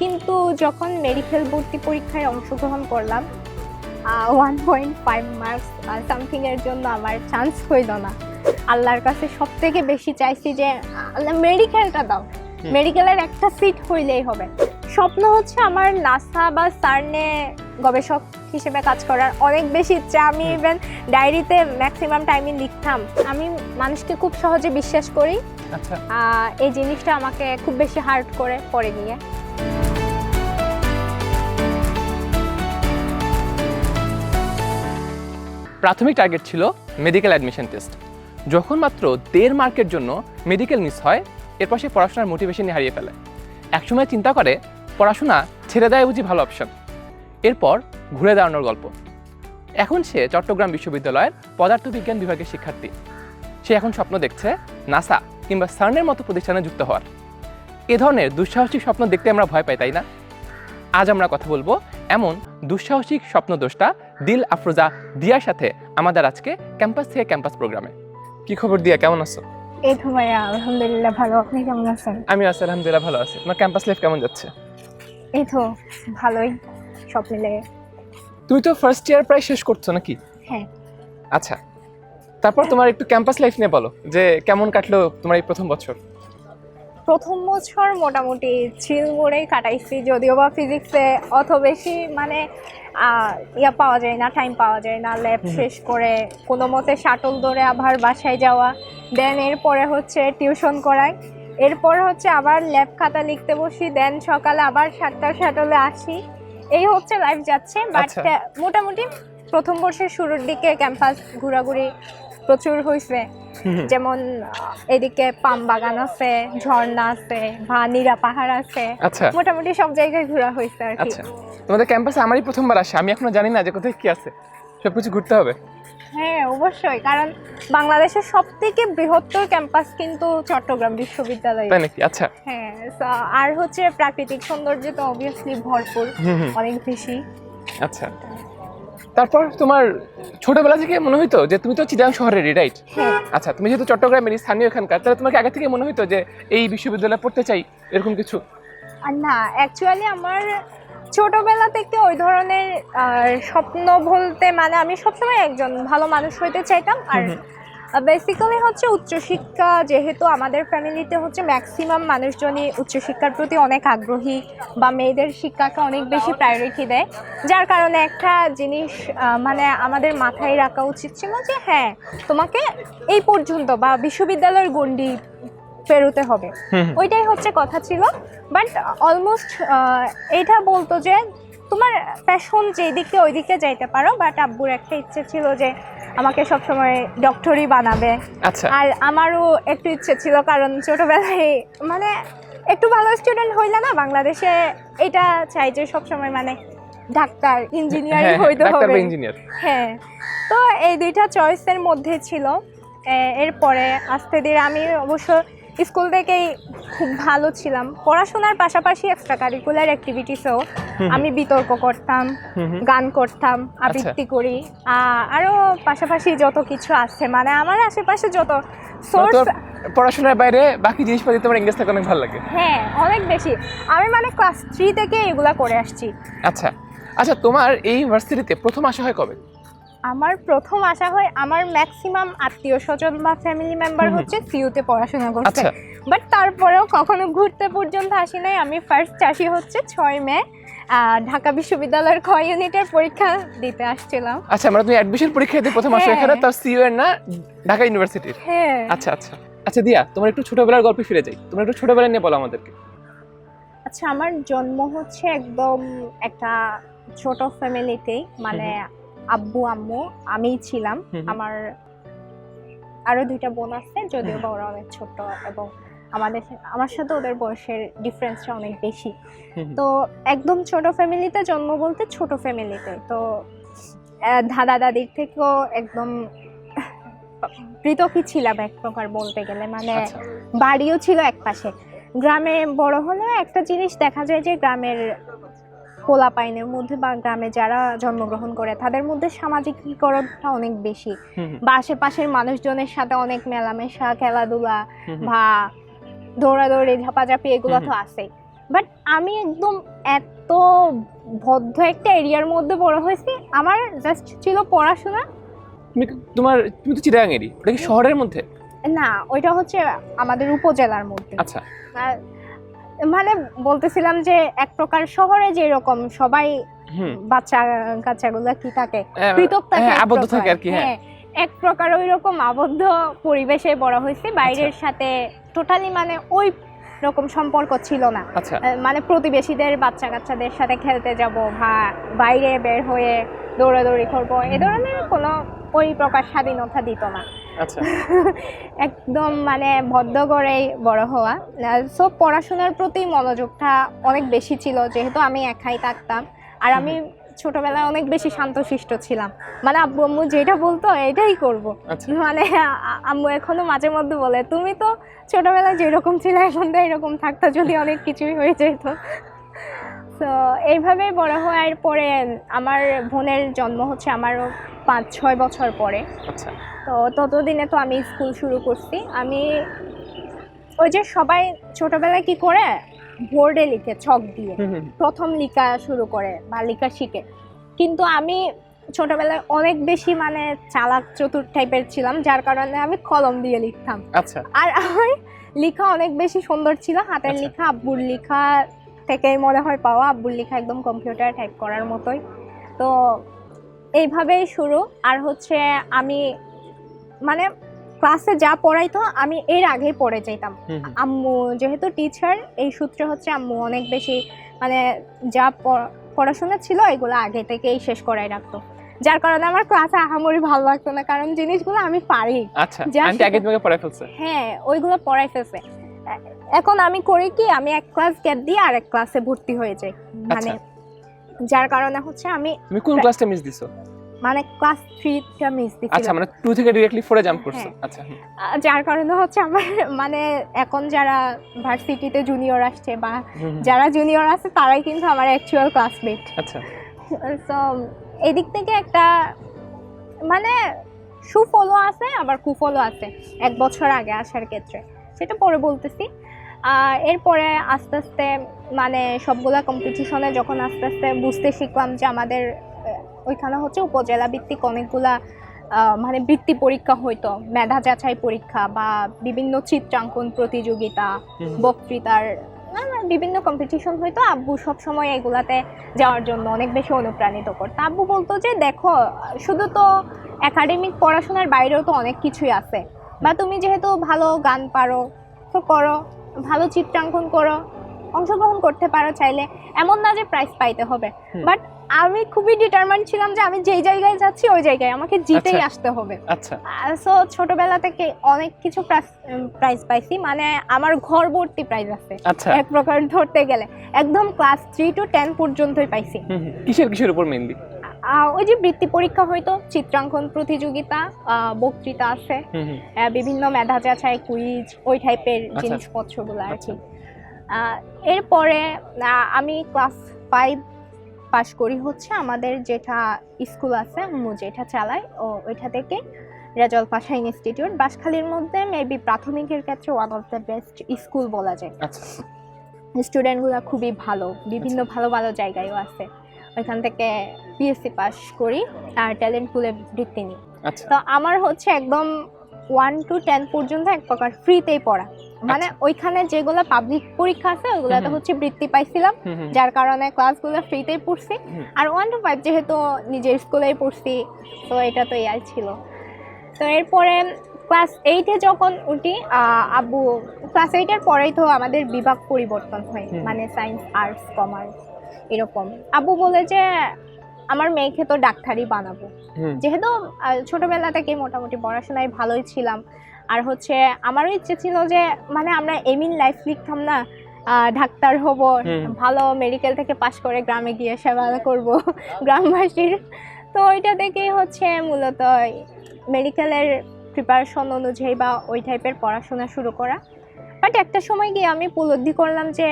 কিন্তু যখন মেডিকেল ভর্তি পরীক্ষায় অংশগ্রহণ করলাম one point five marks something এর জন্য আমার চান্স হইল না। আল্লাহর কাছে সব থেকে বেশি চাইছি যে আল্লাহ মেডিকেলটা দাও। মেডিকেলের একটা সিট হইলেই হবে। স্বপ্ন হচ্ছে আমার নাসা বা সার্নে গবেষক হিসেবে কাজ করার অনেক বেশি ইচ্ছা। আমি ইভেন ডায়েরিতে ম্যাক্সিমাম টাইমে লিখতাম। আমি মানুষকে খুব সহজে বিশ্বাস করি। আচ্ছা। এই জিনিসটা আমাকে খুব বেশি হার্ট করে পরে নিয়ে। প্রাথমিক টার্গেট ছিল মেডিকেল অ্যাডমিশন টেস্ট যখন মাত্র দেড় মার্কের জন্য মেডিকেল মিস হয়, এরপর সে পড়াশোনার মোটিভেশন হারিয়ে ফেলে। একসময় চিন্তা করে, পড়াশোনা ছেড়ে দেয় বুঝি ভালো অপশন এরপর ঘুরে দাঁড়ানোর গল্প। এখন সে চট্টগ্রাম বিশ্ববিদ্যালয়ের পদার্থবিজ্ঞান বিভাগের শিক্ষার্থী। সে এখন স্বপ্ন দেখছে নাসা কিংবা সার্নের মতো প্রতিষ্ঠানে যুক্ত হওয়ার। এ ধরনের দুঃসাহসিক স্বপ্ন দেখতে আমরা ভয় পাই, তাই না? আজ আমরা কথা বলব এমন দুঃসাহসিক স্বপ্নদোষটা দিল আফরোজা দিয়ার সাথে আমাদের আজকে ক্যাম্পাস থেকে ক্যাম্পাস প্রোগ্রামে। কি খবর দিয়া কেমন আছো? এই তো ভাইয়া আলহামদুলিল্লাহ ভালো। আপনি কেমন আছেন? আমি আছি আলহামদুলিল্লাহ ভালো আছি। তোমার ক্যাম্পাস লাইফ কেমন যাচ্ছে? এই তো ভালোই সব মিলে। তুমি তো ফার্স্ট ইয়ার প্রায় শেষ করছ নাকি? হ্যাঁ। আচ্ছা তারপর তোমার একটু ক্যাম্পাস লাইফ নিয়ে বলো যে কেমন কাটলো তোমার এই প্রথম বছর? প্রথম বছর মোটামুটি চিল মোড়েই কাটাইছি যদিও বা ফিজিক্সে অত বেশি মানে ইয়া পাওয়া যায় না টাইম পাওয়া যায় না ল্যাব শেষ করে কোনো মতে শাটল ধরে আবার বাসায় যাওয়া দেন এরপরে হচ্ছে টিউশন করাই এরপর হচ্ছে আবার ল্যাব খাতা লিখতে বসি দেন সকালে আবার সাতটা শাটলে আসি এই হচ্ছে লাইফ যাচ্ছে বাট আচ্ছা। মোটামুটি প্রথম বর্ষের শুরুর দিকে ক্যাম্পাস ঘোরাঘুরি প্রচুর হয়েছে যেমন এদিকে পাম বাগান আছে ঝর্ণা আছে ভানিরা পাহাড় আছে। আচ্ছা। মোটামুটি সব জায়গায় ঘোরা হয়েছে আর কি। আচ্ছা। তোমাদের ক্যাম্পাসে আমারই প্রথমবার আসে আমি এখনও জানি না যে কোথায় কি আছে। সবকিছু ঘুরতে হবে। হ্যাঁ অবশ্যই কারণ বাংলাদেশের সব থেকে বৃহত্তর ক্যাম্পাস কিন্তু চট্টগ্রাম বিশ্ববিদ্যালয়। তাই নাকি? আচ্ছা। হ্যাঁ আর হচ্ছে প্রাকৃতিক সৌন্দর্য তো অবভিয়াসলি ভরপুর অনেক বেশি। আচ্ছা। তারপর তোমার ছোটবেলা থেকে মনে হইতো যে তুমি তো চিটাং শহরেরই রাইট হ্যাঁ। আচ্ছা তুমি যেহেতু চট্টগ্রামেরই স্থানীয় এখানকার তাহলে তোমাকে আগে থেকে মনে হইতো যে এই বিশ্ববিদ্যালয়ে পড়তে চাই এরকম কিছু? না অ্যাকচুয়ালি আমার ছোটবেলা থেকে ওই ধরনের স্বপ্ন বলতে মানে আমি সবসময় একজন ভালো মানুষ হইতে চাইতাম। আর বেসিক্যালি হচ্ছে উচ্চশিক্ষা যেহেতু আমাদের ফ্যামিলিতে হচ্ছে ম্যাক্সিমাম মানুষজনই উচ্চশিক্ষার প্রতি অনেক আগ্রহী বা মেয়েদের শিক্ষাকে অনেক বেশি প্রায়োরিটি দেয়। যার কারণে একটা জিনিস মানে আমাদের মাথায় রাখা উচিত ছিল যে হ্যাঁ তোমাকে এই পর্যন্ত বা বিশ্ববিদ্যালয়ের গণ্ডি পেরোতে হবে। ওইটাই হচ্ছে কথা ছিল। বাট অলমোস্ট এটা বলতো যে তোমার প্যাশন যেই দিকে ওই দিকে যাইতে পারো। বাট আব্বুর একটা ইচ্ছে ছিল যে আমাকে সবসময় ডক্টরই বানাবে। আচ্ছা। আর আমারও একটু ইচ্ছে ছিল কারণ ছোটবেলায় মানে একটু ভালো স্টুডেন্ট হইলে না বাংলাদেশে এটা চাই যে সবসময় মানে ডাক্তার ইঞ্জিনিয়ারিং হ্যাঁ, হইতে হবে। হ্যাঁ। তো এই দুইটা চয়েসের মধ্যে ছিল। এরপরে আস্তে ধীরে আমি অবশ্য স্কুল থেকেই খুব ভালো ছিলাম। পড়াশোনার পাশাপাশি এক্সট্রা কারিকুলার অ্যাক্টিভিটিসেও আমি বিতর্ক করতাম। গান করতাম আবৃত্তি করি আ- আরও পাশাপাশি যত কিছু আছে মানে আমার আশেপাশে যত সোর্স পড়াশোনার বাইরে বাকি জিনিসপাতি তোমার ইংরেজ থেকে অনেক ভালো লাগে? হ্যাঁ অনেক বেশি। আমি মানে ক্লাস থ্রি থেকে এগুলা করে আসছি। আচ্ছা। আচ্ছা তোমার এই ইউনিভার্সিটিতে প্রথম আসা হয় কবে? আমার প্রথম আশা হয় আমার ম্যাক্সিমাম আত্মীয় স্বজন বা ফ্যামিলি মেম্বার। হচ্ছে সিউতে পড়াশোনা করছে। আচ্ছা। বাট তারপরেও কখনো ঘুরতে পর্যন্ত আসি নাই। আমি ফার্স্ট চাষি হচ্ছে ছয় মে। ঢাকা বিশ্ববিদ্যালয়ের খ ইউনিটের পরীক্ষা দিতে আসছিলাম। আচ্ছা মানে তুমি অ্যাডমিশন পরীক্ষা দিতে প্রথম আসো হ্যাঁ। এখানে তার সিইউ এর না ঢাকা ইউনিভার্সিটির হ্যাঁ। আচ্ছা আচ্ছা। আচ্ছা দিয়া তোমার একটু ছোটবেলার গল্পে ফিরে যাই। তোমার একটু ছোটবেলা নিয়ে বলো আমাদেরকে। আচ্ছা আমার জন্ম হচ্ছে একদম একটা ছোট ফ্যামিলিতেই মানে আব্বু আম্মু আমিই ছিলাম। আমার আরও দুইটা বোন আছে যদিও বা ওরা অনেক ছোট এবং আমাদের আমার সাথে ওদের বয়সের ডিফারেন্সটা অনেক বেশি। তো একদম ছোট ফ্যামিলিতে জন্ম বলতে ছোট ফ্যামিলিতে তো দাদা দাদির থেকেও একদম পৃথকই ছিলাম এক প্রকার বলতে গেলে। মানে আচ্ছা। বাড়িও ছিল এক পাশে গ্রামে বড় হলেও একটা জিনিস দেখা যায় যে গ্রামের পোলাপাইনের মধ্যে বা গ্রামে যারা জন্মগ্রহণ করে তাদের মধ্যে সামাজিকীকরণটা অনেক বেশি। বা আশেপাশের মানুষজনের সাথে অনেক মেলামেশা খেলাধুলা। বা দৌড়াদৌড়ি ঝাপাঝাপি এগুলো তো আছেই। বাট আমি একদম এত বদ্ধ একটা এরিয়ার মধ্যে বড় হয়েছি আমার জাস্ট ছিল পড়াশোনা। তুমি তোমার তুমি তো ওটা কি শহরের মধ্যে? না ওইটা হচ্ছে আমাদের উপজেলার মধ্যে। আচ্ছা। মানে বলতেছিলাম যে এক প্রকার শহরে যেরকম সবাই হুম। বাচ্চা কাচ্চাগুলো কি থাকে? হ্যাঁ, পৃথক থাকে হ্যাঁ, এক আবদ্ধ প্রকার। থাকে আর কি হ্যাঁ। এক প্রকার ওই রকম আবদ্ধ পরিবেশে বড় হয়েছে। বাইরের আচ্ছা। সাথে টোটালি মানে ওই রকম সম্পর্ক ছিল না। আচ্ছা। মানে প্রতিবেশীদের বাচ্চা কাচ্চাদের সাথে খেলতে যাব বা বাইরে বের হয়ে দৌড়াদৌড়ি করব এ ধরনের কোনো ওই প্রকার স্বাধীনতা দিত না। আচ্ছা। একদম মানে বদ্ধ করেই বড় হওয়া। সব পড়াশোনার প্রতি মনোযোগটা অনেক বেশি ছিল যেহেতু আমি একাই থাকতাম। আর আমি ছোটবেলায় অনেক বেশি শান্তশিষ্ট ছিলাম। মানে আব্বু আম্মু যেটা বলতো এটাই করব। আচ্ছা। মানে আম্মু এখনও মাঝে মধ্যে বলে তুমি তো ছোটবেলায় যেরকম ছিলে এখন তো এরকম থাকতো যদি অনেক কিছুই হয়ে যেত। তো এইভাবেই বড় হওয়ার পরে আমার বোনের জন্ম হচ্ছে আমারও পাঁচ ছয় বছর পরে। আচ্ছা। তো ততদিনে তো আমি স্কুল শুরু করছি। আমি ওই যে সবাই ছোটবেলায় কি করে? বোর্ডে লিখে ছক দিয়ে। প্রথম লিখা শুরু করে বা লিখা শিখে। কিন্তু আমি ছোটবেলায় অনেক বেশি মানে চালাক চতুর টাইপের ছিলাম যার কারণে আমি কলম দিয়ে লিখতাম। আচ্ছা। আর আমার লেখা অনেক বেশি সুন্দর ছিল। হাতের আচ্ছা। লেখা আব্বুর লেখা থেকেই মনে হয় পাওয়া। আব্বুর লেখা একদম কম্পিউটার টাইপ করার মতোই। তো এইভাবেই শুরু। আর হচ্ছে আমি মানে ক্লাসে যা পড়াইতো আমি এর আগেই পড়ে যেতাম। আম্মু যেহেতু টিচার এই সূত্রে হচ্ছে আম্মু অনেক বেশি মানে যা পড়া- পড়াশোনা ছিল এগুলো আগে থেকেই শেষ করাই রাখতো। যার কারণে আমার ক্লাসে আহামরি ভালো লাগতো না। কারণ জিনিসগুলো আমি পারি। আচ্ছা আগে তোমাকে পড়াই ফেলছে। হ্যাঁ ওইগুলো পড়াই ফেলছে। এখন আমি করি কি আমি এক ক্লাস গ্যাপ দিয়ে আর এক ক্লাসে ভর্তি হয়ে যাই। মানে যার কারণে হচ্ছে আমি তুমি কোন ক্লাসটা মিস দিছো? মানে ক্লাস থ্রিটা মিস দিছি আচ্ছা মানে টু থেকে ডিরেক্টলি ফোরে জাম্প করছ হ্যাঁ। আচ্ছা যার কারণে হচ্ছে আমার মানে এখন যারা ভার্সিটিতে জুনিয়র আসছে বা যারা জুনিয়র আছে তারাই কিন্তু আমার অ্যাকচুয়াল ক্লাসমেট আচ্ছা। তো এদিক থেকে একটা মানে সুফলও আছে আবার কুফলও আছে এক বছর আগে আসার ক্ষেত্রে। সেটা পরে বলতেছি। আর এরপরে আস্তে আস্তে মানে সবগুলা কম্পিটিশনে যখন আস্তে আস্তে বুঝতে শিখলাম যে আমাদের ওইখানে হচ্ছে উপজেলা ভিত্তিক অনেকগুলা মানে বৃত্তি পরীক্ষা হইতো। মেধা যাচাই পরীক্ষা বা বিভিন্ন চিত্রাঙ্কন প্রতিযোগিতা বক্তৃতার বিভিন্ন কম্পিটিশন হইতো। আব্বু সব সময় এগুলাতে যাওয়ার জন্য অনেক বেশি অনুপ্রাণিত করতো। আব্বু বলতো যে দেখো শুধু তো একাডেমিক পড়াশোনার বাইরেও তো অনেক কিছুই আছে। বা তুমি যেহেতু ভালো গান পারো তো করো ভালো চিত্রাঙ্কন করো অংশগ্রহণ করতে পারো চাইলে এমন না যে প্রাইজ পাইতে হবে। বাট আমি খুবই ডিটারমাইন্ড ছিলাম যে আমি যেই জায়গায় যাচ্ছি ওই জায়গায় আমাকে জিতেই আচ্ছা। আসতে হবে। আচ্ছা। সো ছোটবেলা থেকে অনেক কিছু প্রাইজ পাইছি মানে আমার ঘর ভর্তি প্রাইজ আছে। আচ্ছা। এক প্রকার ধরতে গেলে। একদম ক্লাস থ্রি টু টেন পর্যন্তই পাইছি। কিসের কিসের উপর মেইনলি ওই যে বৃত্তি পরীক্ষা হয়তো চিত্রাঙ্কন প্রতিযোগিতা বক্তৃতা আছে। বিভিন্ন মেধা যাচাই কুইজ ওই টাইপের আচ্ছা। জিনিসপত্রগুলো আর আচ্ছা। কি এরপরে আমি ক্লাস ফাইভ পাশ করি হচ্ছে আমাদের যেটা স্কুল আছে আম্মু যেটা চালায় ও ওইটা থেকে রেজল পাশা ইনস্টিটিউট বাসখালীর মধ্যে মেবি প্রাথমিকের ক্ষেত্রে one of the best school বলা যায়। আচ্ছা। স্টুডেন্টগুলো খুবই ভালো বিভিন্ন ভালো ভালো জায়গায়ও আছে। ওইখান থেকে পিএসসি পাস করি আর ট্যালেন্ট পুলে বৃত্তি নিই। আচ্ছা। তো আমার হচ্ছে একদম ওয়ান টু টেন পর্যন্ত এক প্রকার ফ্রিতেই পড়া। মানে ওইখানে যেগুলো পাবলিক পরীক্ষা আছে আচ্ছা। হুম। হচ্ছে বৃত্তি পাইছিলাম যার কারণে ক্লাসগুলো ফ্রিতেই পড়ছি। আর ওয়ান টু ফাইভ যেহেতু নিজের স্কুলেই পড়ছি তো এটা তো ইয়ার ছিল। তো এরপরে ক্লাস এইটে যখন উঠি আব্বু ক্লাস এইটের পরেই তো আমাদের বিভাগ পরিবর্তন হয় মানে সায়েন্স আর্টস কমার্স এরকম। আব্বু বলে যে আমার মেয়েকে তো ডাক্তারই বানাবো। যেহেতু ছোটবেলা থেকে মোটামুটি পড়াশোনায় ভালোই ছিলাম। আর হচ্ছে আমারও ইচ্ছে ছিল যে মানে আমরা এমিন লাইফ লিখতাম না ডাক্তার হব ভালো মেডিকেল থেকে পাশ করে গ্রামে গিয়ে সেবা করব গ্রামবাসীর। তো ওইটা থেকেই হচ্ছে মূলত মেডিকেলের প্রিপারেশন অনুযায়ী বা ওই টাইপের পড়াশোনা শুরু করা। বাট একটা সময় গিয়ে আমি উপলব্ধি করলাম যে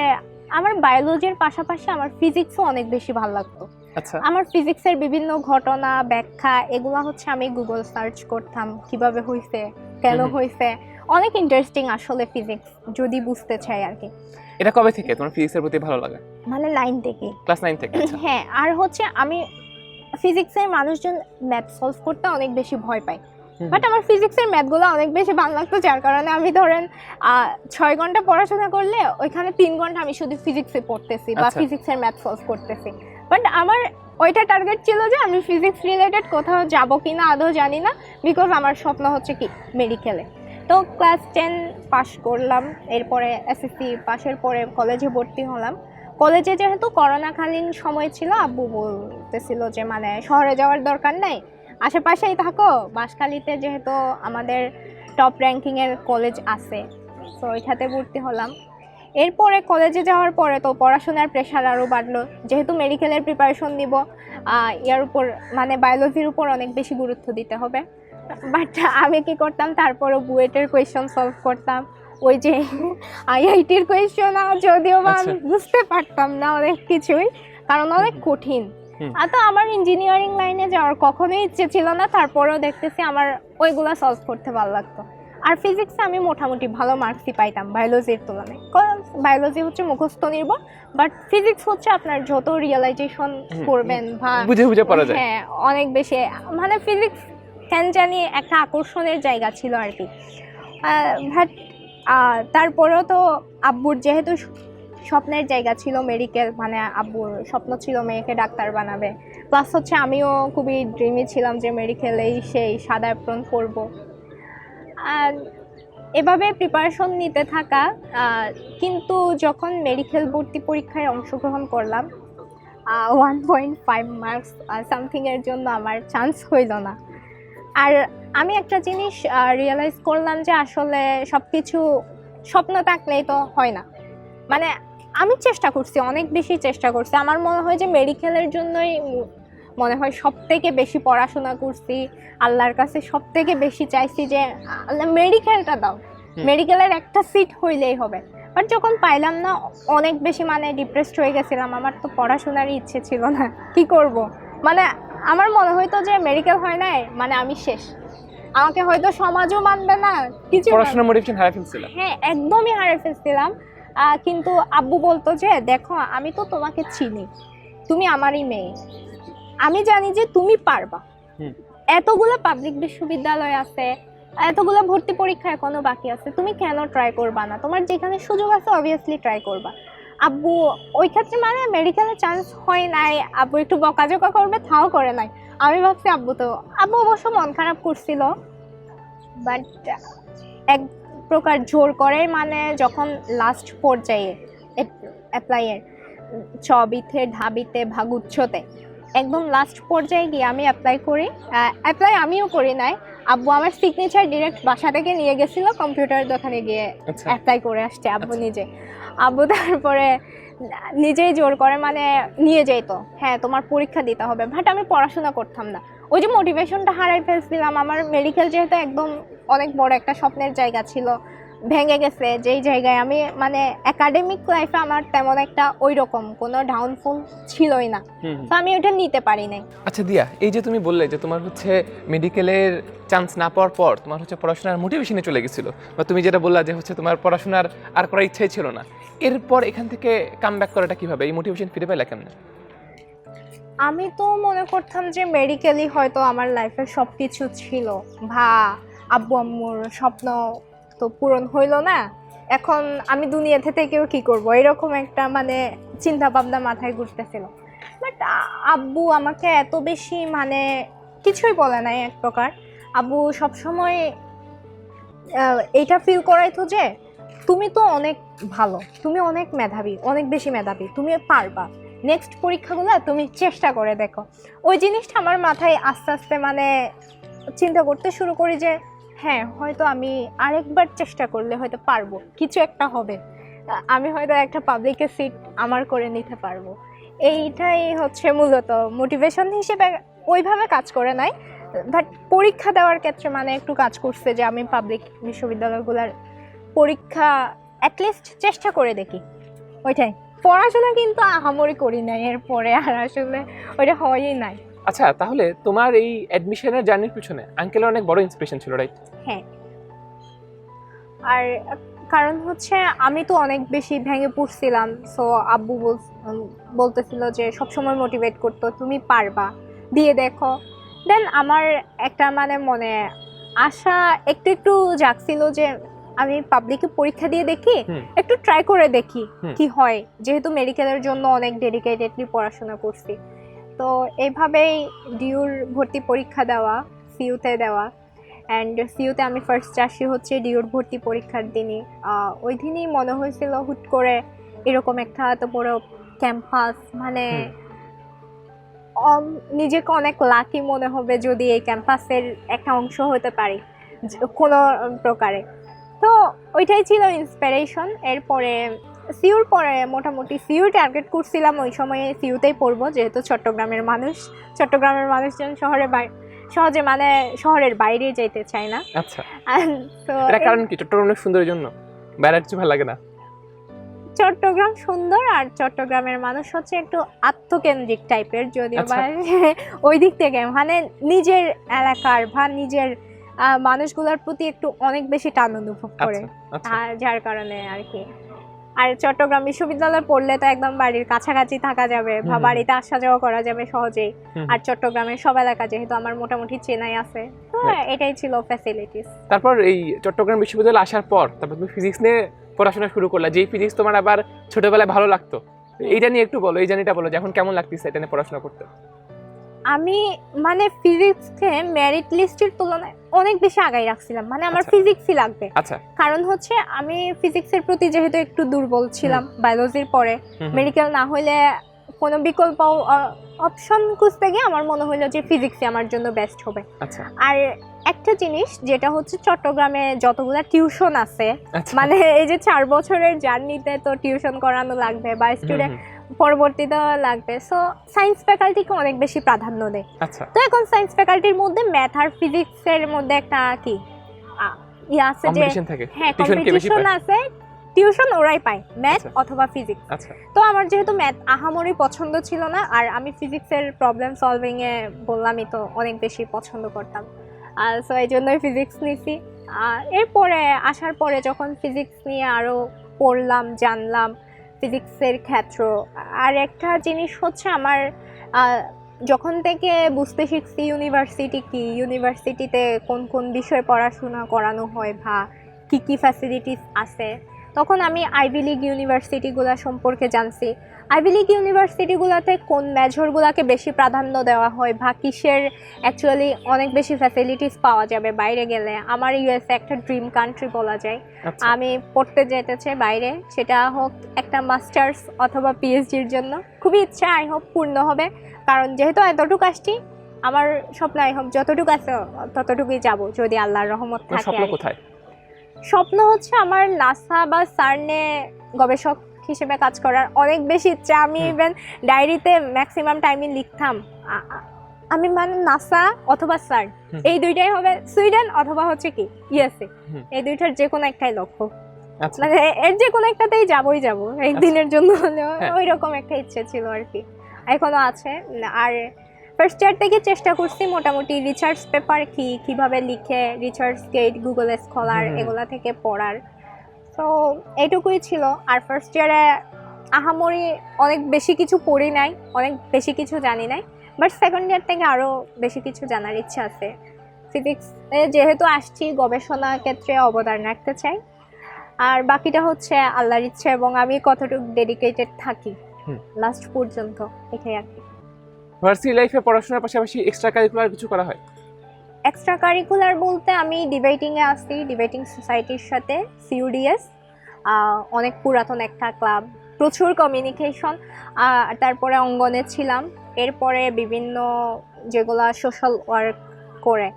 আমার বায়োলজির পাশাপাশি আমার ফিজিক্সও অনেক বেশি ভালো লাগতো। আচ্ছা। আমার ফিজিক্সের বিভিন্ন ঘটনা ব্যাখ্যা এগুলো হচ্ছে আমি গুগল সার্চ করতাম কীভাবে হয়েছে কেন। হয়েছে অনেক ইন্টারেস্টিং আসলে ফিজিক্স যদি বুঝতে চাই আর কি। এটা কবে থেকে তোমার ফিজিক্সের প্রতি ভালো লাগে? মানে নাইন থেকে। ক্লাস নাইন থেকে আচ্ছা। হ্যাঁ আর হচ্ছে আমি ফিজিক্সের মানুষজন ম্যাথ সলভ করতে অনেক বেশি ভয় পায়। বাট আমার ফিজিক্সের ম্যাথগুলো অনেক বেশি ভালো লাগতো যার কারণে আমি ধরেন ছয় ঘণ্টা পড়াশোনা করলে ওইখানে তিন ঘণ্টা আমি শুধু ফিজিক্সে পড়তেছি বা। ফিজিক্সের ম্যাথ সলভ করতেছি। বাট আমার ওইটা টার্গেট ছিল যে আমি ফিজিক্স রিলেটেড কোথাও যাব কি না আদৌ জানি না বিকজ আমার স্বপ্ন হচ্ছে কি? মেডিকেলে তো ক্লাস টেন পাস করলাম এরপরে এসএসসি পাশের পরে কলেজে ভর্তি হলাম। কলেজে যেহেতু করোনাকালীন সময় ছিল আব্বু বলতেছিল যে মানে শহরে যাওয়ার দরকার নাই আশেপাশেই থাকো। বাঁশখালীতে যেহেতু আমাদের টপ র্যাঙ্কিংয়ের কলেজ আছে তো ওইটাতে ভর্তি হলাম। এরপরে কলেজে যাওয়ার পরে তো পড়াশোনার প্রেশার আরও বাড়লো। যেহেতু মেডিকেলের প্রিপারেশন নিব ইয়ার উপর মানে বায়োলজির উপর অনেক বেশি গুরুত্ব দিতে হবে। বাট আমি কি করতাম তারপরও বুয়েটের কোয়েশন সলভ করতাম। ওই যে আইআইটির কোয়েশন যদিও বা আমি আচ্ছা। বুঝতে পারতাম না অনেক কিছুই কারণ অনেক কঠিন। আর তো আমার ইঞ্জিনিয়ারিং লাইনে যাওয়ার কখনোই ইচ্ছে ছিল না তারপরেও দেখতেছি আমার ওইগুলা সলভ করতে ভালো লাগতো। আর ফিজিক্সে আমি মোটামুটি ভালো মার্কসই পাইতাম বায়োলজির তুলনায়। কারণ বায়োলজি হচ্ছে মুখস্থ নির্ভর বাট ফিজিক্স হচ্ছে আপনার যত রিয়েলাইজেশন করবেন বা বুঝে বুঝে পড়া যায়। হ্যাঁ অনেক বেশি মানে ফিজিক্স কেন জানি একটা আকর্ষণের জায়গা ছিল আর কি। বাট তারপরেও তো আব্বুর যেহেতু স্বপ্নের জায়গা ছিল মেডিকেল মানে আব্বুর স্বপ্ন ছিল মেয়েকে ডাক্তার বানাবে। প্লাস হচ্ছে আমিও খুবই ড্রিমি ছিলাম যে মেডিকেলেই সেই সাদা অ্যাপ্রন পরবো। আর এভাবে প্রিপারেশন নিতে থাকা কিন্তু যখন মেডিকেল ভর্তি পরীক্ষায় অংশগ্রহণ করলাম ওয়ান পয়েন্ট ফাইভ মার্কস সামথিংয়ের জন্য আমার চান্স হইল না। আর আমি একটা জিনিস রিয়েলাইজ করলাম যে আসলে সব কিছু স্বপ্ন থাকলেই তো হয় না। মানে আমি চেষ্টা করছি অনেক বেশি চেষ্টা করছি। আমার মনে হয় যে মেডিকেলের জন্যই মনে হয় সব থেকে বেশি পড়াশোনা করছি। আল্লাহর কাছে সব থেকে বেশি চাইছি যে আল্লাহ মেডিকেলটা দাও। মেডিকেলের একটা সিট হইলেই হবে। বাট যখন পাইলাম না অনেক বেশি মানে ডিপ্রেসড হয়ে গেছিলাম। আমার তো পড়াশোনার ইচ্ছে ছিল না কি করব? মানে আমার মনে হইতো যে মেডিকেল হয় নাই মানে আমি শেষ। আমাকে হয়তো সমাজও মানবে না কিছু মানবে পড়াশোনার মোটিভেশন হারিয়ে ফেলছিলাম? হ্যাঁ একদমই হারিয়ে ফেলছিলাম। কিন্তু আব্বু বলতো যে দেখো আমি তো তোমাকে চিনি। তুমি আমারই মেয়ে। আমি জানি যে তুমি পারবা। এতগুলো পাবলিক বিশ্ববিদ্যালয় আছে এতগুলো ভর্তি পরীক্ষা এখনও বাকি আছে। তুমি কেন ট্রাই করবা না? তোমার যেখানে সুযোগ আছে অবভিয়াসলি ট্রাই করবা। আব্বু ওই ক্ষেত্রে মানে মেডিকেলে চান্স হয় নাই। আব্বু একটু বকাঝকা করবে তাও করে নাই। আমি ভাবছি আব্বু তো আব্বু অবশ্য মন খারাপ করছিল বাট এক প্রকার জোর করে মানে যখন লাস্ট পর্যায়ে অ্যাপ্লাইয়ের ছবিতে ঢাবিতে ভাগুচ্ছতে একদম লাস্ট পর্যায়ে গিয়ে আমি অ্যাপ্লাই করি। অ্যাপ্লাই আমিও করি নাই। আব্বু আমার সিগনেচার ডিরেক্ট বাসা থেকে নিয়ে গেছিল কম্পিউটার দোকানে গিয়ে আচ্ছা। অ্যাপ্লাই করে আসছে আব্বু আচ্ছা। নিজে। আব্বু তারপরে নিজেই জোর করে মানে নিয়ে যেত হ্যাঁ তোমার পরীক্ষা দিতে হবে। বাট আমি পড়াশোনা করতাম না। ওই যে মোটিভেশনটা হারাই ফেলছিলাম। আমার মেডিকেল যেহেতু একদম অনেক বড় একটা স্বপ্নের জায়গা ছিল ভেঙে গেছে। যেই জায়গায় আমি মানে একাডেমিক লাইফে আমার তেমন একটা ওই রকম কোনো ডাউনফল ছিলই না। তো আমি ওটা নিতে পারি নাই। আচ্ছা দিয়া এই যে তুমি বললে যে তোমার হচ্ছে মেডিকেলের চান্স না পাওয়ার পর তোমার হচ্ছে পড়াশোনার মোটিভেশনে চলে গেছিল বা তুমি যেটা বললা যে হচ্ছে তোমার পড়াশোনার আর করার ইচ্ছাই ছিল না এরপর এখান থেকে কাম ব্যাক করাটা কীভাবে? এই মোটিভেশন ফিরে পেলে কেমন? আমি তো মনে করতাম যে মেডিকেলই হয়তো আমার লাইফের সব কিছু ছিল। ভা আব্বু আম্মুর স্বপ্ন তো পূরণ হইল না। এখন আমি দুনিয়াতে থেকেও কি করব? এরকম একটা মানে চিন্তা ভাবনা মাথায় ঘুরতেছিল। বাট আব্বু আমাকে এত বেশি মানে কিছুই বলে নাই এক প্রকার। আব্বু সবসময় এইটা ফিল করাইতো যে তুমি তো অনেক ভালো, তুমি অনেক মেধাবী, অনেক বেশি মেধাবী তুমি পারবা। নেক্সট পরীক্ষাগুলো তুমি চেষ্টা করে দেখো। ওই জিনিসটা আমার মাথায় আস্তে আস্তে মানে চিন্তা করতে শুরু করি যে হ্যাঁ হয়তো আমি আরেকবার চেষ্টা করলে হয়তো পারব। কিছু একটা হবে। আমি হয়তো একটা পাবলিকের সিট আমার করে নিতে পারব। এইটাই হচ্ছে মূলত মোটিভেশন হিসেবে ওইভাবে কাজ করে নাই। বাট পরীক্ষা দেওয়ার ক্ষেত্রে মানে একটু কাজ করছে যে আমি পাবলিক বিশ্ববিদ্যালয়গুলোর পরীক্ষা অ্যাটলিস্ট চেষ্টা করে দেখি। ওইটাই। পড়াশোনা কিন্তু আহামরি করি নাই, এরপরে আর আসলে ওইটা হয়ই নাই। আচ্ছা তাহলে তোমার এই অ্যাডমিশনের জার্নির পিছনে আঙ্কেলের অনেক বড় ইন্সপিরেশন ছিল রাইট হ্যাঁ। আর কারণ হচ্ছে আমি তো অনেক বেশি ভেঙে পড়ছিলাম সো আব্বু বলতেছিল যে সবসময় মোটিভেট করতো তুমি পারবা দিয়ে দেখো। দেন আমার একটা মানে মনে আশা একটু একটু জাগছিল যে আমি পাবলিকে পরীক্ষা দিয়ে দেখি একটু ট্রাই করে দেখি কি হয়। যেহেতু মেডিকেলের জন্য অনেক ডেডিকেটেডলি পড়াশোনা করছি। তো এইভাবেই ডিউর ভর্তি পরীক্ষা দেওয়া সিইউতে দেওয়া। অ্যান্ড সিইউতে আমি ফার্স্ট আসি হচ্ছে ডিউর ভর্তি পরীক্ষার দিনই। ওই দিনই মনে হয়েছিল হুট করে এরকম একটা এত বড় ক্যাম্পাস মানে নিজেকে অনেক লাকি মনে হবে যদি এই ক্যাম্পাসের একটা অংশ হতে পারি কোনো প্রকারে। তো ওইটাই ছিল ইন্সপিরেশন এরপরে সিউর পরে মোটামুটি সিউ টার্গেট করছিলাম ওই সময়ে সিউতেই পড়ব যেহেতু চট্টগ্রামের মানুষ। চট্টগ্রামের মানুষজন শহরে সহজে মানে শহরের বাইরে যেতে চায় না। আচ্ছা। তো এটা কারণ কি? চট্টগ্রাম অনেক সুন্দরের জন্য। বাইরে কিছু ভালো লাগে না। চট্টগ্রাম সুন্দর আর চট্টগ্রামের মানুষ হচ্ছে একটু আত্মকেন্দ্রিক টাইপের যদিও বা ওই দিক থেকে মানে নিজের এলাকার বা নিজের মানুষগুলোর প্রতি একটু অনেক বেশি টান অনুভব করে। আচ্ছা আচ্ছা। আর যার কারণে আর কি। আর চট্টগ্রাম বিশ্ববিদ্যালয়ে পড়লে তো একদম বাড়ির কাছাকাছি থাকা যাবে বা বাড়িতে আসা যাওয়া করা যাবে সহজেই। আর চট্টগ্রামের সব এলাকা যেহেতু আমার মোটামুটি চেনাই আছে তো এটাই ছিল ফ্যাসিলিটিস তারপর এই চট্টগ্রাম বিশ্ববিদ্যালয়ে আসার পর তারপর তুমি ফিজিক্স নিয়ে পড়াশোনা শুরু করলা যেই ফিজিক্স তোমার আবার ছোটবেলায় ভালো লাগতো এইটা নিয়ে একটু বলো এই জার্নিটা বলো যে এখন কেমন লাগতেছে এটা নিয়ে পড়াশোনা করতে? আমি মানে ফিজিক্সকে মেরিট লিস্টের তুলনায় অনেক বেশি আগাই রাখছিলাম। মানে আমার আচ্ছা। ফিজিক্সই লাগবে। আচ্ছা। কারণ হচ্ছে আমি ফিজিক্সের প্রতি যেহেতু একটু দুর্বল ছিলাম বায়োলজির পরে। মেডিকেল না হলে কোনো বিকল্প অপশন খুঁজতে গিয়ে আমার মনে হলো যে ফিজিক্সই আমার জন্য বেস্ট হবে। আচ্ছা। আর একটা জিনিস যেটা হচ্ছে চট্টগ্রামে যতগুলা টিউশন আছে মানে এই যে চার বছরের জার্নিতে তো টিউশন করানো লাগবে বা স্টুডেন্ট। পরবর্তীতে লাগবে। সো সায়েন্স ফ্যাকাল্টিকে অনেক বেশি প্রাধান্য দেয়। আচ্ছা। তো এখন সায়েন্স ফ্যাকাল্টির মধ্যে ম্যাথ আর ফিজিক্সের মধ্যে একটা কি? ইয়ে আছে যে হ্যাঁ কম্পিটিশন আছে। টিউশন ওরাই পায় ম্যাথ আচ্ছা। অথবা ফিজিক্স আচ্ছা। তো আমার যেহেতু ম্যাথ আহামরি পছন্দ ছিল না আর আমি ফিজিক্সের প্রবলেম সলভিং এ বললামই তো অনেক বেশি পছন্দ করতাম। আর সো এই জন্যই ফিজিক্স নিছি। আর এরপরে আসার পরে যখন ফিজিক্স নিয়ে আরও পড়লাম জানলাম ফিজিক্সের ক্ষেত্র। আর একটা জিনিস হচ্ছে আমার যখন থেকে বুঝতে শিখছি ইউনিভার্সিটি কি ইউনিভার্সিটিতে কোন কোন বিষয়ে পড়াশোনা করানো হয় বা কী কী ফ্যাসিলিটিস আছে তখন আমি আইভি লিগ ইউনিভার্সিটিগুলো সম্পর্কে জানছি। আইভি লিগ ইউনিভার্সিটিগুলোতে কোন মেজরগুলোকে বেশি প্রাধান্য দেওয়া হয় বা কিসের অ্যাকচুয়ালি অনেক বেশি ফ্যাসিলিটিস পাওয়া যাবে বাইরে গেলে? আমার ইউএসএ একটা ড্রিম কান্ট্রি বলা যায়। আচ্ছা। আমি পড়তে যেতে চাই বাইরে। সেটা হোক একটা মাস্টার্স অথবা পিএইচডির জন্য। খুবই ইচ্ছা আই হোপ পূর্ণ হবে। কারণ যেহেতু এতটুকু আসছি আমার স্বপ্ন আই হোপ যতটুকু আছে ততটুকুই যাব যদি আল্লাহর রহমত থাকে কোথায়? স্বপ্ন হচ্ছে আমার নাসা বা সার্নে গবেষক হিসেবে কাজ করার অনেক বেশি ইচ্ছা। আমি ইভেন ডায়েরিতে ম্যাক্সিমাম টাইমে লিখতাম। আমি মানে নাসা অথবা সার্ন এই দুইটাই হবে সুইডেন অথবা হচ্ছে কি ইউএসএ হুম। এই দুইটার যে কোনো একটাই লক্ষ্য। আচ্ছা। মানে এর যে কোনো একটাতেই যাবই যাব। একদিনের জন্য হলেও হ্যাঁ। ওই রকম একটা ইচ্ছে ছিল আর কি। এখনও আছে। আর ফার্স্ট ইয়ার থেকে চেষ্টা করছি মোটামুটি রিসার্চ পেপার কি কীভাবে লিখে রিসার্চ গেট গুগল স্কলার। এগুলা থেকে পড়ার। তো এইটুকুই ছিল। আর ফার্স্ট ইয়ারে আহামরি অনেক বেশি কিছু পড়ি নাই অনেক বেশি কিছু জানি নাই। বাট সেকেন্ড ইয়ার থেকে আরও বেশি কিছু জানার ইচ্ছা আছে। ফিজিক্স যেহেতু আসছি গবেষণা ক্ষেত্রে অবদান রাখতে চাই। আর বাকিটা হচ্ছে আল্লাহর ইচ্ছে এবং আমি কতটুকু ডেডিকেটেড থাকি। লাস্ট পর্যন্ত এটাই আর কি। ভার্সিটি লাইফে পড়াশোনার পাশাপাশি এক্সট্রা কারিকুলার কিছু করা হয় এক্সট্রা কারিকুলার বলতে আমি ডিবেটিংয়ে আসি ডিবেটিং সোসাইটির সাথে সিউডিএস অনেক পুরাতন একটা ক্লাব প্রচুর কমিউনিকেশন আর তারপরে অঙ্গনে ছিলাম, এরপরে বিভিন্ন যেগুলা সোশ্যাল ওয়ার্ক করে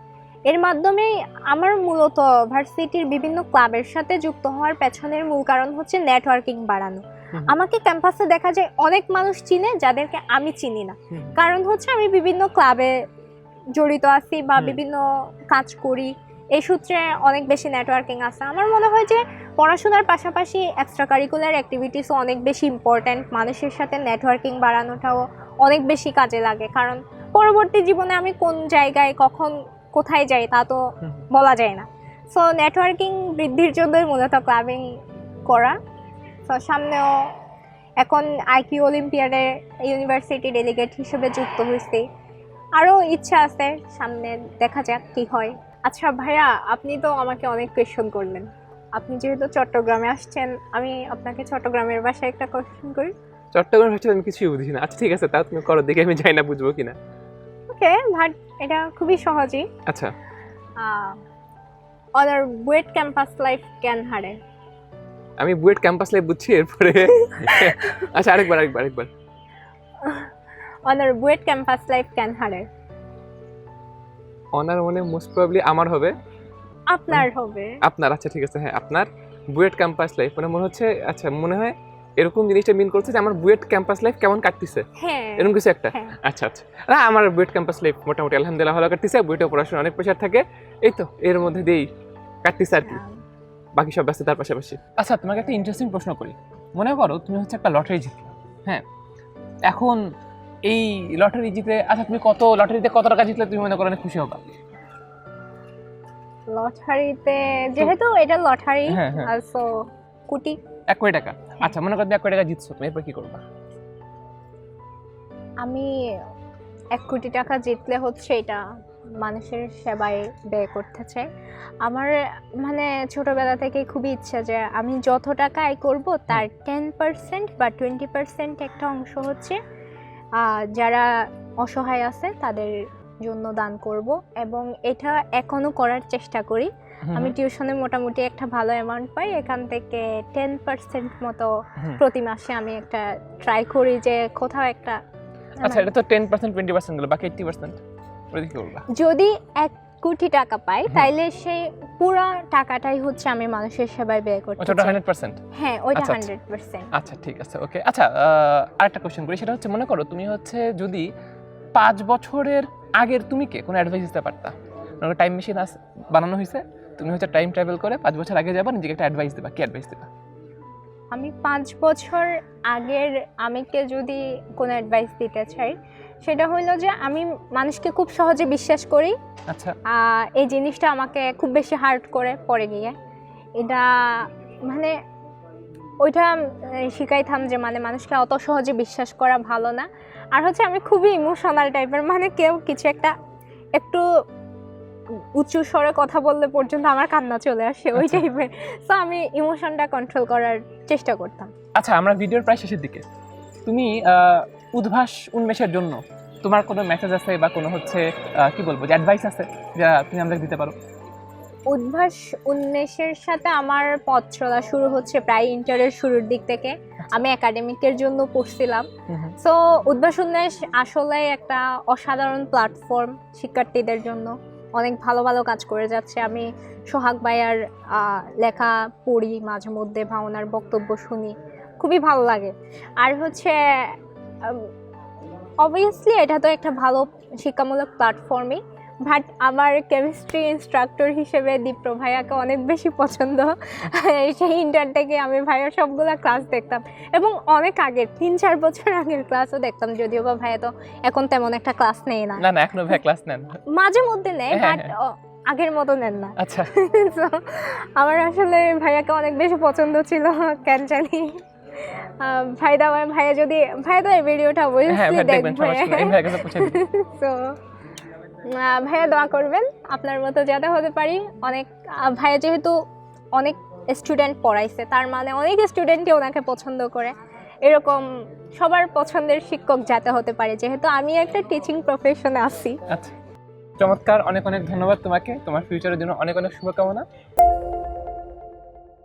এর মাধ্যমে আমার মূলত ভার্সিটির বিভিন্ন ক্লাবের সাথে যুক্ত হওয়ার পেছনের মূল কারণ হচ্ছে নেটওয়ার্কিং বাড়ানো। আমাকে ক্যাম্পাসে দেখা যায় অনেক মানুষ চিনে যাদেরকে আমি চিনি না। কারণ হচ্ছে আমি বিভিন্ন ক্লাবে জড়িত আছি বা বিভিন্ন কাজ করি। এই সূত্রে অনেক বেশি নেটওয়ার্কিং আছে। আমার মনে হয় যে পড়াশোনার পাশাপাশি এক্সট্রা কারিকুলার অ্যাক্টিভিটিসও অনেক বেশি ইম্পর্ট্যান্ট মানুষের সাথে নেটওয়ার্কিং বাড়ানোটাও অনেক বেশি কাজে লাগে। কারণ পরবর্তী জীবনে আমি কোন জায়গায় কখন কোথায় যাই তা তো বলা যায় না। সো নেটওয়ার্কিং বৃদ্ধির জন্যই মূলত ক্লাবিং করা। তো সামনেও এখন আইকিউ অলিম্পিয়াডে ইউনিভার্সিটি ডেলিগেট হিসেবে যুক্ত হয়েছি। আরও ইচ্ছা আছে সামনে দেখা যাক কি হয়। আচ্ছা ভাইয়া আপনি তো আমাকে অনেক কোয়েশন করলেন। আপনি যেহেতু চট্টগ্রামে আসছেন আমি আপনাকে চট্টগ্রামের বাসায় একটা কোয়েশন করি। চট্টগ্রাম ভাষা আমি কিছুই বুঝি না। আচ্ছা ঠিক আছে তাও তুমি করো দেখে আমি যাই না বুঝব কিনা। ওকে বাট এটা খুবই সহজই। আচ্ছা। অনার বুয়েট ক্যাম্পাস লাইফ ক্যান হারে? আমি বুয়েট ক্যাম্পাস লাইফ বুঝছি এরপরে আচ্ছা আরেকবার আরেকবার আরেকবার। অনার বুয়েট ক্যাম্পাস লাইফ ক্যান হারে অনার মনে মোস্ট প্রবাবলি আমার হবে। আপনার হবে। আপনার আচ্ছা ঠিক আছে হ্যাঁ আপনার। বুয়েট ক্যাম্পাস লাইফ মানে মনে হচ্ছে আচ্ছা মনে হয় এরকম জিনিসটা মিন করছে যে আমার বুয়েট ক্যাম্পাস লাইফ কেমন কাটতেছে। হ্যাঁ এরকম কিছু একটা। হ্যাঁ। আচ্ছা আচ্ছা। না আমার বুয়েট ক্যাম্পাস লাইফ মোটামুটি আলহামদুলিল্লাহ ভালো কাটতেছে বুয়েটে পড়াশোনা অনেক প্রেশার থাকে। এই তো এর মধ্যে দিয়েই কাটতেছে আর কি। বাকি সব ব্যস্ততার পাশাপাশি। আচ্ছা তোমাকে একটা ইন্টারেস্টিং প্রশ্ন করি। মনে করো তুমি হচ্ছে একটা লটারি জিতলে হ্যাঁ? এখন এই লটারি জিতে আচ্ছা তুমি কত লটারিতে কত টাকা জিতলে তুমি মনে করো অনেক খুশি হবা? লটারিতে যেহেতু এটা লটারি হ্যাঁ, হ্যাঁ। সো কোটি। এক কোটি টাকা। আচ্ছা মনে করো তুমি এক কোটি টাকা জিতছো তুমি এরপর কি করবা? আমি এক কোটি টাকা জিতলে হচ্ছে এটা মানুষের সেবায় ব্যয় করতে চাই। আমার মানে ছোটবেলা থেকে খুবই ইচ্ছা যে আমি যত টাকা আয় করব তার টেন পার্সেন্ট বা টোয়েন্টি পার্সেন্ট একটা অংশ হচ্ছে যারা অসহায় আছে তাদের জন্য দান করব এবং এটা এখনও করার চেষ্টা করি। আমি টিউশনে মোটামুটি একটা ভালো অ্যামাউন্ট পাই এখান থেকে টেন পার্সেন্ট মতো প্রতি মাসে আমি একটা ট্রাই করি যে কোথাও একটা আচ্ছা এটা তো টেন পার্সেন্ট টোয়েন্টি পার্সেন্ট গেলো বাকি এইটটি পার্সেন্ট যদি এক কোটি টাকা পাই তাইলে সেই পুরো টাকাটাই হচ্ছে আমি মানুষের সেবায় ব্যয় করতে ওটা চাই। হান্ড্রেড পার্সেন্ট হ্যাঁ ওইটা আচ্ছা, আচ্ছা। হান্ড্রেড পার্সেন্ট আচ্ছা ঠিক আছে ওকে। আচ্ছা আরেকটা কোশ্চেন করি সেটা হচ্ছে মনে করো তুমি হচ্ছে যদি পাঁচ বছরের আগের তুমি কে? কোনো অ্যাডভাইস দিতে পারতা? টাইম মেশিন বানানো হয়েছে তুমি হচ্ছে টাইম ট্রাভেল করে পাঁচ বছর আগে যাবা নিজেকে একটা অ্যাডভাইস দেবা। কি অ্যাডভাইস দেবা? আমি পাঁচ বছর আগের আমিকে যদি কোনো অ্যাডভাইস দিতে চাই সেটা হলো যে আমি মানুষকে খুব সহজে বিশ্বাস করি। আচ্ছা। এই জিনিসটা আমাকে খুব বেশি হার্ট করে পড়ে গিয়ে। এটা মানে ওইটা শিখাইতাম যে মানে মানুষকে অত সহজে বিশ্বাস করা ভালো না। আর হচ্ছে আমি খুবই ইমোশনাল টাইপের মানে কেউ কিছু একটা একটু উঁচু স্বরে কথা বললে পর্যন্ত আমার কান্না চলে আসে ওই আচ্ছা। টাইপের তো আমি ইমোশনটা কন্ট্রোল করার চেষ্টা করতাম। আচ্ছা আমরা ভিডিওর প্রায় শেষের দিকে। তুমি উদ্ভাস উন্মেষের জন্য তোমার কোনো মেসেজ আছে বা কোনো হচ্ছে কি বলব যে অ্যাডভাইস আছে যা তুমি আমাদের দিতে পারো? উদ্ভাস উন্মেষের সাথে আমার পথ চলা শুরু হচ্ছে প্রায় ইন্টারের শুরুর দিক থেকে। আমি একাডেমিকের জন্য পড়ছিলাম। সো উদ্ভাস উন্মেষ আসলে একটা অসাধারণ প্ল্যাটফর্ম শিক্ষার্থীদের জন্য। অনেক ভালো ভালো কাজ করে যাচ্ছে। আমি সোহাগ ভাইয়ার লেখা পড়ি মাঝে মধ্যে ভাওনার বক্তব্য শুনি। খুবই ভালো লাগে। আর হচ্ছে অবভিয়াসলি এটা তো একটা ভালো শিক্ষামূলক প্ল্যাটফর্মই বাট আমার কেমিস্ট্রি ইনস্ট্রাক্টর হিসেবে দীপ্র ভাইয়াকে অনেক বেশি পছন্দ। সেই ইন্টার থেকে আমি ভাইয়ার সবগুলা ক্লাস দেখতাম এবং অনেক আগের তিন চার বছর আগের ক্লাসও দেখতাম যদিও বা ভাইয়া তো এখন তেমন একটা ক্লাস নেই না। না এখনও ভাই ক্লাস নেন। মাঝে মধ্যে নেয় হ্যাঁ, বাট হ্যাঁ। আগের মতো নেন না। আচ্ছা। আমার আসলে ভাইয়াকে অনেক বেশি পছন্দ ছিল কেন জানি। ভাইদা আমার ভাইয়া যদি ভাইয়া এই ভিডিওটা হ্যাঁ অবশ্যই দেখবে। তো ভাইয়া। দোয়া করবেন আপনার মতো যাতে হতে পারি। অনেক ভাইয়া যেহেতু অনেক স্টুডেন্ট পড়াইছে তার মানে অনেক স্টুডেন্টই ওনাকে পছন্দ করে। এরকম সবার পছন্দের শিক্ষক যাতে হতে পারে যেহেতু আমি একটা টিচিং প্রফেশনে আছি। আচ্ছা। চমৎকার অনেক অনেক ধন্যবাদ তোমাকে। তোমার ফিউচারের জন্য অনেক অনেক শুভকামনা।